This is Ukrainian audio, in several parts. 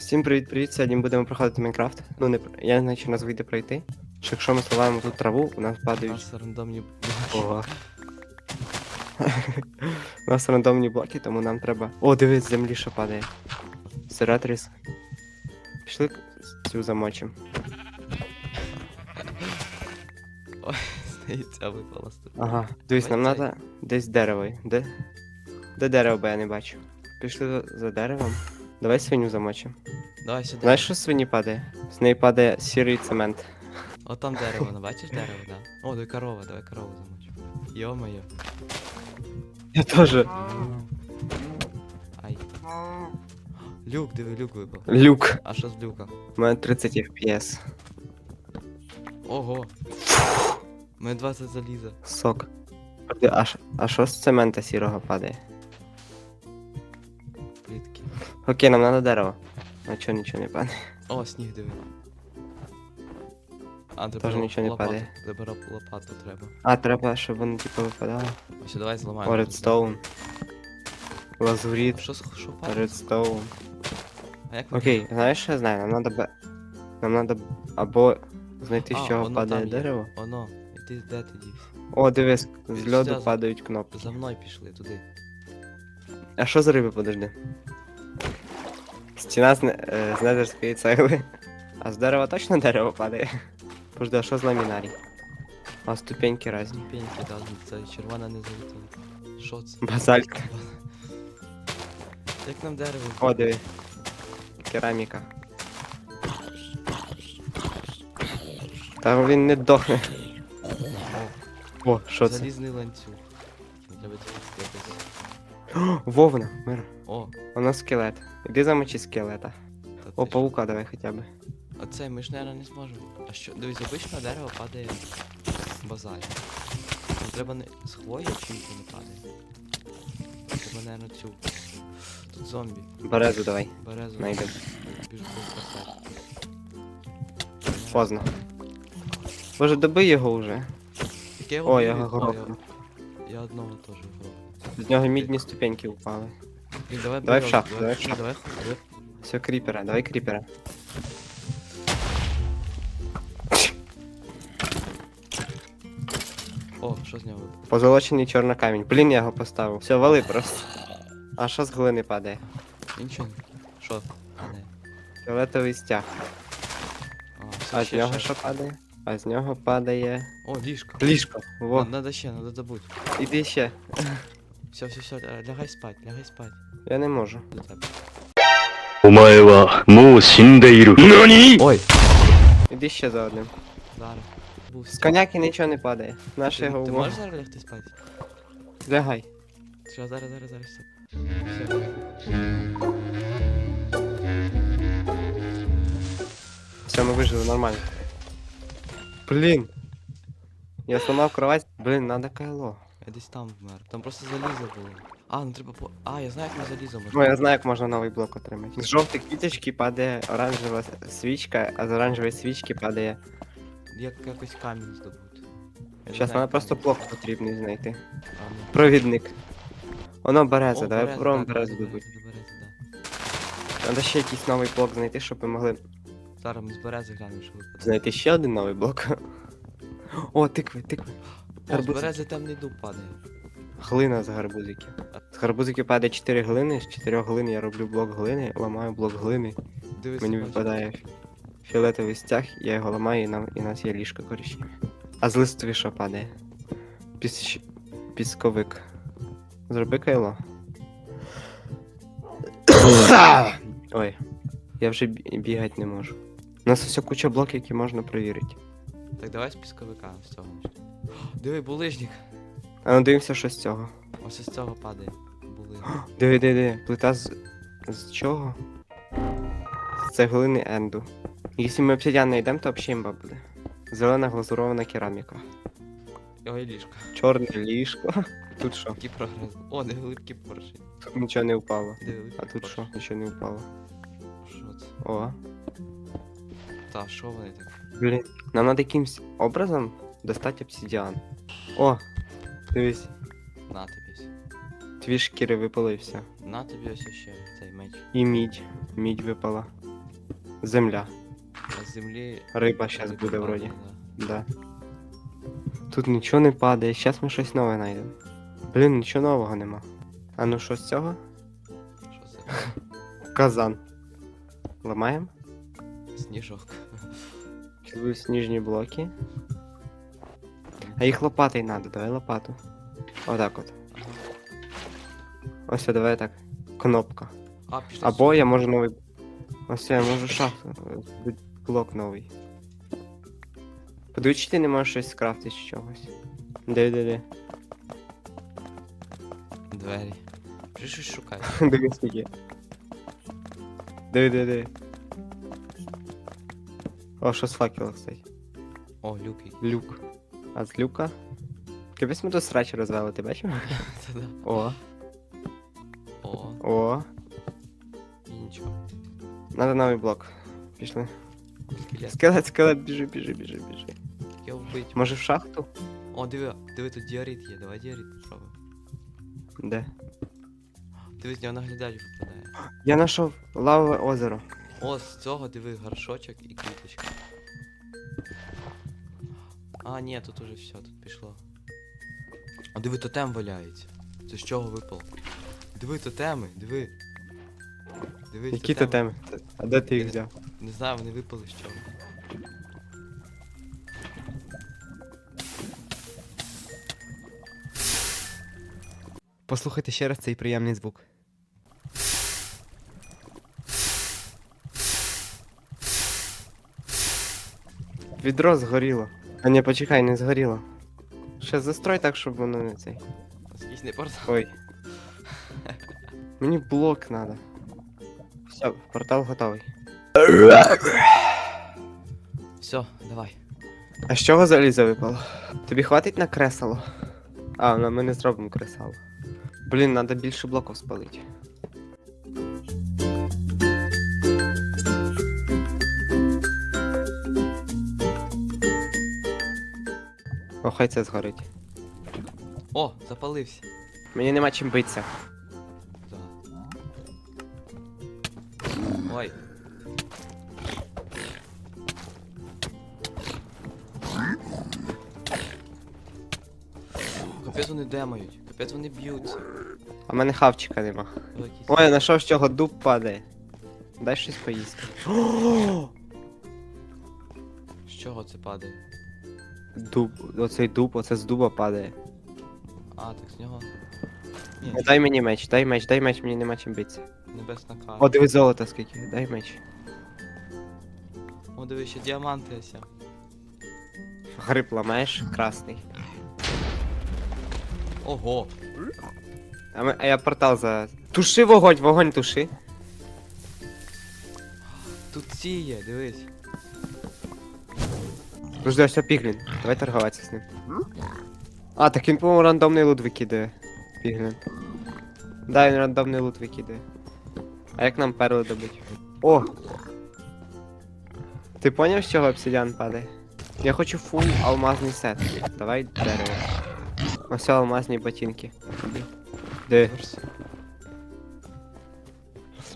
Всім привіт-привіт! Сьогодні будемо проходити Майнкрафт. Ну, не я не знаю, чи нас вийде пройти. Що якщо ми сливаємо тут траву, у нас падають. У нас рандомні Ого. У нас рандомні блоки, тому нам треба. О, дивись, з землі що падає. Сиратріс. Пішли цю замочим. Здається, випала з. Ага. Дивись, нам треба десь дерево. Де? Де дерево, бо я не бачу. Пішли за деревом. Давай свиню замочимо. Давай сюди. Знаєш, що з свині падає? З неї падає сірий цемент. О, там дерево, ну бачиш дерево, да? О, давай корова, давай корову замочу. Йо-моє. Я теж. Ай. Люк, диви, люк випав. Люк. А що з люка? У мене 30 FPS. Ого. У мене 20 заліза. Сок. А, ш- а що з цемента сірого падає? Плітки. Окей, нам треба дерево. А чого нічого не падає? О, сніг диви. А, треба Теж нічого не лопату. падає. Треба лопату треба. А, треба, щоб воно типу випадало. Ось давай зламаємо. Редстоун. Лазуріт, Що, з- що падає? редстоун. А як ми- Окей, знаєш, що я знаю? Нам треба. Нам треба або знайти, А, з чого воно падає там є. дерево. Оно, і ти де тоді? О, дивись, з Сюди льоду з- падають кнопки. За мною пішли туди. А що за риби, подожди? Стіна з, е, з незерської цегли. А з дерева точно дерево падає? Подожди, а що з ламінарій? А ступеньки різні. Пеньки, да, це червона не залетіла. Що це? Базальт. Як нам дерево? О, диви. Кераміка. Та він не дохне. О, що це? Залізний ланцюг. О, Вовна, мир. О, Воно скелет. Іди замочи скелета. та О, ти паука давай хоча б. Оце ми ж, наверное, не зможемо. А що, дивись, обично дерево падає. Нам треба не з хвої чи нічого не падає. Треба, наверное, цю. Тут зомбі. Березу давай. Березу. Найдем. Біжу по Поздно. Боже, добий його вже. Яке О, я його О, грохну. я, одного теж грохну. З нього мідні ступеньки впали. Давай Давай в шахту, давай в Ні, давай, давай. Все, кріпера, давай кріпера. О, що з нього випало? Позолочений чорний камінь. Блін, я його поставив. Все, вали просто. А що з глини падає? Нічого. Що? Не. Фіолетовий стяг. А, все, А з ще, нього ще. що падає? А з нього падає. О, ліжко. Ліжко. Во, Надо, ще, надо добути. іди ще. Все, все, все, лягай спать, лягай спать. Я не можу. Ой. Іди ще за одним. Зараз. З коняки нічого не падає. Ти, Наше ти його можеш зараз лягти спати? Лягай. Що, зараз, зараз, зараз. все. Все, ми вижили, нормально. Блін. Я сломав кровать. Блін, надо кайло. Я десь там вмер. Там просто залізо було. А, ну треба по. А, я знаю, як на залізо можна. Ну, я знаю, як можна новий блок отримати. З жовтої квіточки падає оранжева свічка, а з оранжевої свічки падає. Як якось камінь здобути. Зараз знаю, просто блок потрібний знайти. А, ну. Провідник. Воно береза, О, давай береза, попробуємо да, березу береза, добути. береза, Треба ще якийсь новий блок знайти, щоб ми могли. Зараз ми з берези глянемо, що випаде. знайти ще один новий блок. О, тикви, тикви. О, з гарбуз. берези темний дуб падає. Глина з гарбузиків. З гарбузиків падає 4 глини, з 4 глини я роблю блок глини, ламаю блок глини, Дивись, мені бачиш? випадає фіолетовий стяг, я його ламаю і, нам, і у нас є ліжко коричневе. А з листові що падає? Піс... Пісковик. Зроби кайло. Ой, я вже бі- бігати не можу. У нас ось куча блоків, які можна перевірити. Так давай з пісковика з цього. Диви, булижник. А ну дивимося, що з цього. Ось із цього падає. Булижник. Диви, диви, диви. Плита з. з чого? З цеглини енду. Якщо ми обсидіан знайдемо, то взагалі імба буде. Зелена глазурована кераміка. Ой, ліжко. Чорне ліжко. Тут що? Який прогрес. О, не глибкі поршень. Тут нічого не впало. Глибкі А тут що? Нічого не впало. Що це? О. Та, що вони так? Блін. Нам треба якимсь образом достати обсидіан. О! Дивись, На тобі. ось. дві шкіри випали і все. На тобі ось ще цей меч. І мідь. Мідь випала. Земля. А з землі. Риба зараз риба буде падає, вроді. да. Да. Тут нічого не падає, зараз ми щось нове знайдемо. Блін, нічого нового нема. А ну що з цього? Що це? Казан. Ламаємо. Сніжок. Кидаю сніжні блоки. А їх лопатой надо, давай лопату. Отак от. Ось, давай так. Кнопка. А, пішли. Або я можу новий. Ось я можу шахту. е, Блок новий. Подивись, чи ти не можеш щось скрафтити з чогось. Де, де. Двері. Вже щось шукай. Дивись, скільки. Диви, диви, диви. О, що з факела, кстати. О, люки. Люк. А з люка? Капець ми тут срач розвели, ти бачив? О, О, о. і нічого. Надо новий блок. Пішли. Скелет. Скелет, скелет, біжи, біжи, біжи, біжи. Я вбить. Може в шахту? О, диви, диви, тут діорит є. Давай діорит попробуємо. Де? Диви, з нього наглядач випадає. Я знайшов лавове озеро. О, з цього диви горшочок і квіточка. А, ні, тут уже все, тут пішло. А диви, тотем валяється. Це з чого випало? Диви, тотеми, диви. Диви, Які тотеми? А де ти їх взяв? Не знаю, вони випали з чого. Послухайте ще раз цей приємний звук. Відро згоріло. А ні, почекай, не згоріло. Ще застрой так, щоб воно не цей. Скільки не портал. Ой. Мені блок надо. Все, портал готовий. Все, давай. А з чого залізо випало? Тобі хватить на кресло? А, ну ми не зробимо кресало. Блін, треба більше блоків спалити. О, хай це згорить. О, запалився. Мені нема чим битися. Да. Ой. Капець вони демають, капець вони б'ються. А в мене хавчика нема. Ой, я знайшов, з чого дуб падає. Дай щось поїсти. З чого це падає? Дуб, оцей дуб, оце з дуба падає. А, так з нього. Ні, Ну, Дай мені меч, дай меч, дай меч, мені нема чим битися. небесна кара. О, диви золото скільки, дай меч. О, диви, ще діаманти ось. Гриб ламаєш, красний. Ого! А, ми, а я портал за. Туши вогонь, вогонь туши. Тут ці є, дивись. Подожди, ось піглін. Давай торгуватися з ним. А, так він, по-моєму, рандомний лут викидає. Піглін. Да, він рандомний лут викидає. А як нам перли добити? О! Ти поняв, з чого обсидіан падає? Я хочу фул алмазний сет. Давай дерево. Ось алмазні ботинки. Де?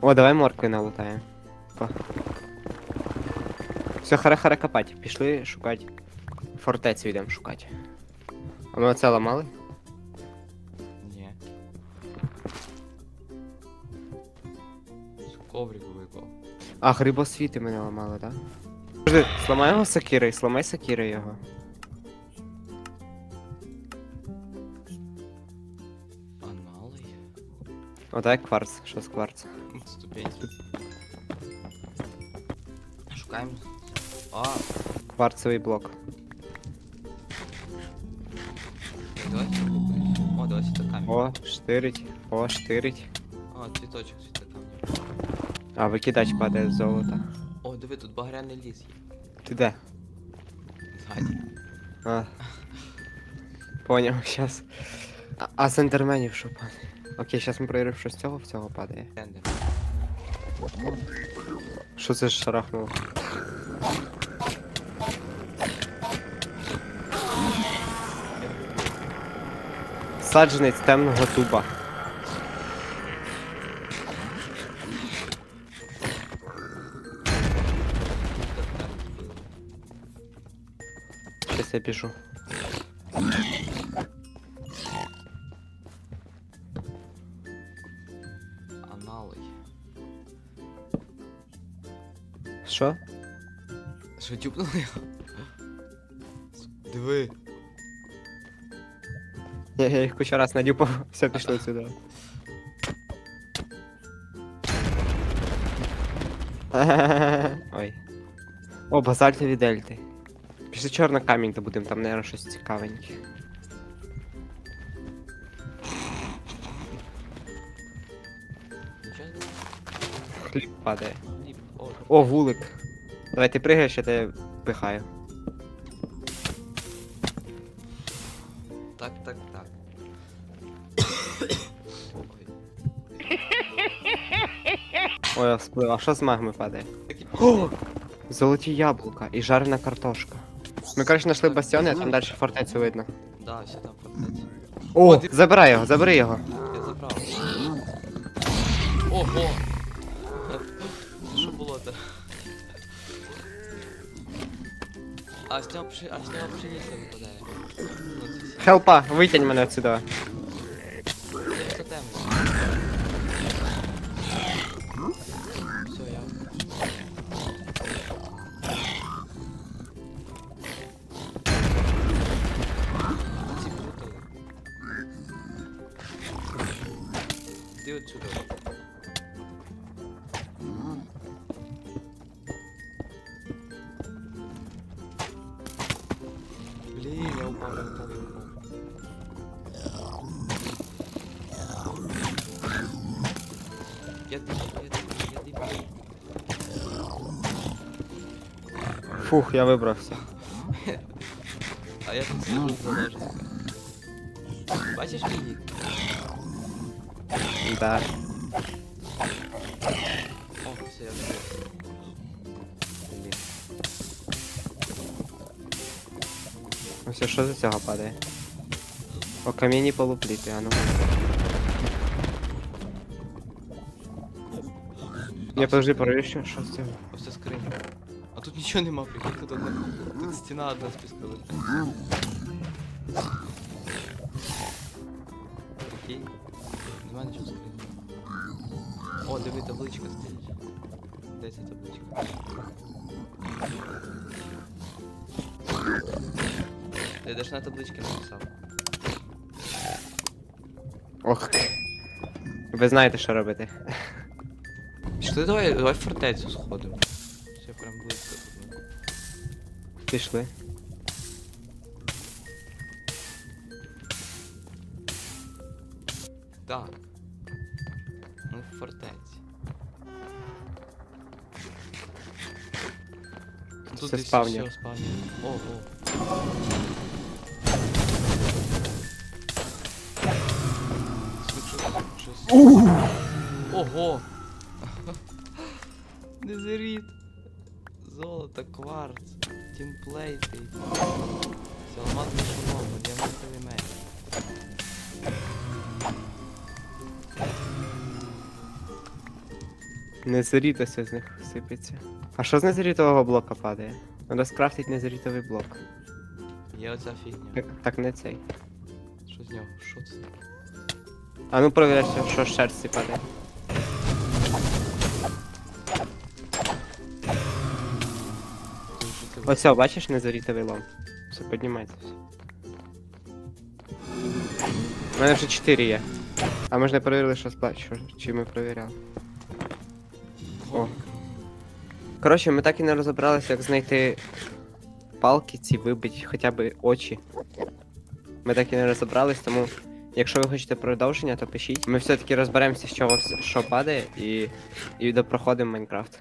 О, давай моркви налутаємо. Все, харе-харе копать. Пішли шукати. Фортецю йдемо шукати. А ми оце ламали? Ні. Коврик випав. А, грибосвіти мене ламали, так? Да? Сламай його сокирою, сламай сокирою його. Аналий? О, дай кварц, що з кварца. Ступеньки. Шукаємо. А, Кварцевий блок. давай купимо. О, давай сюди камінь. О, штирить, о, штирить. О, цвіточок сюди камінь. А, викидач падає з золота. О, диви, тут багряний ліс є. Ти де? Ззаді. А. Поняв, щас. А, а з ендерменів що падає? Окей, щас ми перевіримо, що з цього в цього падає. Тендер. Що це ж шарахнуло? Саджанець темного дуба. Щас я біжу. Аналий. Що? Що тюпнули його? Диви. Я, їх кучу раз надюпав, все пішло сюди. Ой. О, базальтові дельти. Після чорний камінь добудемо, там, наверное, щось цікавеньке. Хліб падає. О, вулик. Давай ти пригаєш, я тебе пихаю. Так, так, так. Ой. Я сплив. А що з магми падає? Такі О! Золоті яблука і жарена картошка. Ми, коротше, знайшли бастіони, а там далі фортецю видно. Да, все там фортеця. О, ти- забирай його, забери його. Я забрав. Ого! Що було то? А з нього пши... а з нього пшениця випадає. Ну. Хелпа, витягнь мене отсюда. Це темно. Все, я. Ці Фух, я вибрався. А я тут сижу в заложниках. Бачиш мій нік? Да. О, все, я вже. Блін. Ось що з цього падає? О камінні полупліти, а ну. Я подожди, перевір, що, що з цього? Нічого нема, прикинь, тут одна. Тут стіна одна з пісками. Прикинь. Нема нічого в скрині. О, диви, табличка стоїть. Де ця табличка? Ти даже на табличці написав. Ох. Ви знаєте, що робити. Пішли, давай, давай в фортецю сходимо. Пішли. Так. Ну, в фортеці. Це десь спавнер. всьо спавнер. О, о. Щось. Ого! Незеріт. Золото, кварц, тімплейти. Саламатний шолом, діамантовий меч. Незарітося з них сипеться. А що з незарітового блока падає? Треба скрафтити незарітовий блок. Є оця фігня. Так, так не цей. Що з нього? Що це? А ну провір, що- що з шерсті падає. Ось, о, бачиш незарітовий лом. Все, піднімається все. У мене вже 4 є. А ми ж не перевірили, що сплачу, чи ми перевіряли. О. Коротше, ми так і не розібралися, як знайти палки ці вибити хоча б очі. Ми так і не розібрались, тому якщо ви хочете продовження, то пишіть. Ми все-таки розберемося, з чого що падає, і, і допроходимо Майнкрафт.